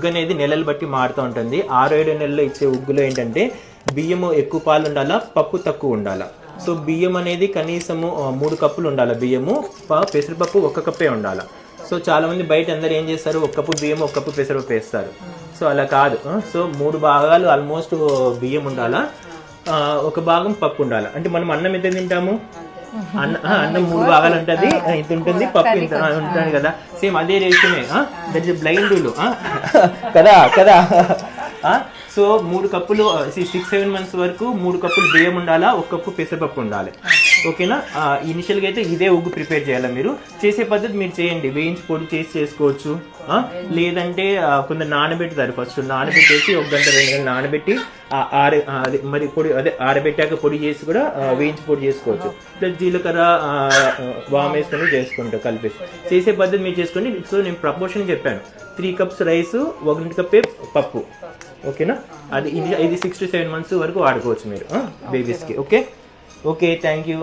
ఉగ్గు అనేది నెలలు బట్టి మారుతూ ఉంటుంది. ఆరు ఏడు నెలల్లో ఇచ్చే ఉగ్గులో ఏంటంటే బియ్యము ఎక్కువ పాలు ఉండాలా పప్పు తక్కువ ఉండాలా? సో బియ్యం అనేది కనీసము మూడు కప్పులు ఉండాలి బియ్యము? ప- పెసరపప్పు ఒక్క కప్పే ఉండాలా? సో చాలామంది బయట అందరు ఏం చేస్తారు? ఒక కప్పు బియ్యం ఒక కప్పు పెసరపప్పు వేస్తారు. సో అలా కాదు. సో మూడు భాగాలు ఆల్మోస్ట్ బియ్యం ఉండాలా? ఒక భాగం పప్పు ఉండాలి? అంటే మనం అన్నం ఎంత తింటాము? అన్న అన్నం మూడు భాగాలు ఉంటుంది ఇంత ఉంటుంది పప్పు ఇంత ఉంటుంది కదా. సేమ్ అదే రేషనే దట్ ఇస్ బ్లైండ్ రూల్ కదా కదా. సో మూడు కప్పులు సిక్స్ సెవెన్ మంత్స్ వరకు మూడు కప్పులు బియ్యం ఉండాలా? ఒక కప్పు పెసరపప్పు ఉండాలి. ఓకేనా? ఇనిషియల్గా అయితే ఇదే ఉగ్గు ప్రిపేర్ చేయాలి మీరు? చేసే పద్ధతి మీరు చేయండి. వేయించి పొడి చేసి చేసుకోవచ్చు. లేదంటే కొంత కొందరు నానబెట్టుతారు ఫస్ట్ నానబెట్టేసి ఒక గంట రెండు గంటలు నానబెట్టి ఆర అదే మరి పొడి అదే ఆరబెట్టాక పొడి చేసి కూడా వేయించి పొడి చేసుకోవచ్చు. ప్లస్ జీలకర్ర వామ్ వేసుకొని చేసుకుంటారు కలిపేసి. చేసే పద్ధతి మీరు చేసుకోండి. సో నేను ప్రపోర్షన్ చెప్పాను. త్రీ కప్స్ రైస్ ఒకటి కప్పే పప్పు. ఓకేనా? అది ఇది ఇది సిక్స్ టు సెవెన్ మంత్స్ వరకు వాడుకోవచ్చు మీరు. బేబీస్కి ఓకే? Okay thank you